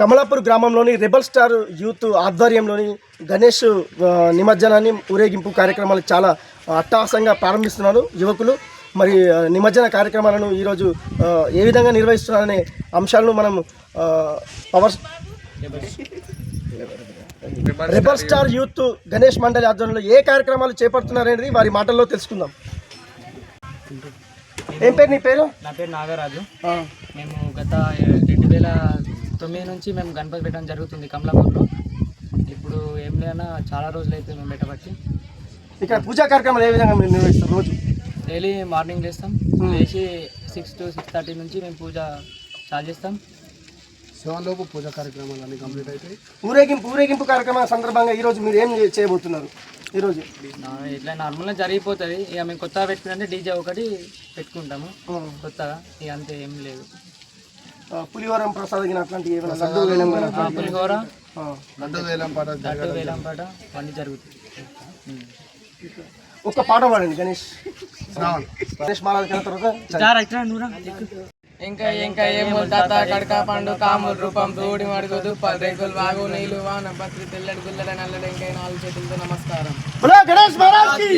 కమలాపూర్ గ్రామంలోని rebel star youth ఆధ్వర్యంలోని గణేష్ నిమజ్జనాన్ని ఊరేగింపు కార్యక్రమాలు చాలా అట్టహాసంగా ప్రారంభిస్తున్నారు యువకులు. మరి నిమజ్జన కార్యక్రమాలను ఈరోజు ఏ విధంగా నిర్వహిస్తున్నారనే అంశాలను మనం power rebel star youth Ganesh మండలి ఆధ్వర్యంలో ఏ కార్యక్రమాలు చేపడుతున్నారనేది వారి మాటల్లో తెలుసుకుందాం. ఏం పేరు నీ పేరు? నా పేరు నాగరాజు. మేము గత రెండు వేల తొమ్మిది నుంచి మేము గణపతి పెట్టడం జరుగుతుంది కమలాపూర్లో. ఇప్పుడు ఏం లేనా చాలా రోజులు అయితే మేము పెట్టబట్టి. ఇక్కడ పూజా కార్యక్రమాలు ఏ విధంగా మీరు నిర్వహిస్తారు రోజు? డైలీ మార్నింగ్ లేస్తాం. లేచి సిక్స్ టు సిక్స్ థర్టీ నుంచి మేము పూజ స్టార్ట్ చేస్తాం. సెవెన్ లోపు పూజా కార్యక్రమాలు అన్ని కంప్లీట్ అవుతాయి ఊరేగింపు ఊరేగింపు కార్యక్రమం సందర్భంగా ఈరోజు మీరు ఏం చేయబోతున్నారు? ఈరోజు ఇట్లా నార్మల్గా జరిగిపోతుంది. ఇక మేము కొత్తగా పెట్టుకుంటే డీజే ఒకటి పెట్టుకుంటాము. కొత్తగా ఇక అంతే ఏం లేదు. పులిహోరం ప్రసాదం అట్లాంటి ఏమైనా లడ్డు వేలం కానీ ఆ, అట్లాంటివి? పులిహోర. ఆ. లడ్డు వేలం పాట లడ్డు వేలంపాట అన్నీ జరుగుతుంది ఒక్క పాట పాడండి గణేష్. శ్రావణ్ గణేష్ మహారాజ్ కన్నా తర్వాత ఇంకా ఇంకా ఏమో తాత కడక పండు కాముల రూపం దూడి మడుగు దుప్పలు రేకులు వాగు నీళ్ళు వాన పత్రి తెల్లడి గుల్లడ నల్లడి ఇంకా నాలుగు చేతులతో నమస్కారం. బోలో గణేష్ మహారాజ్కి.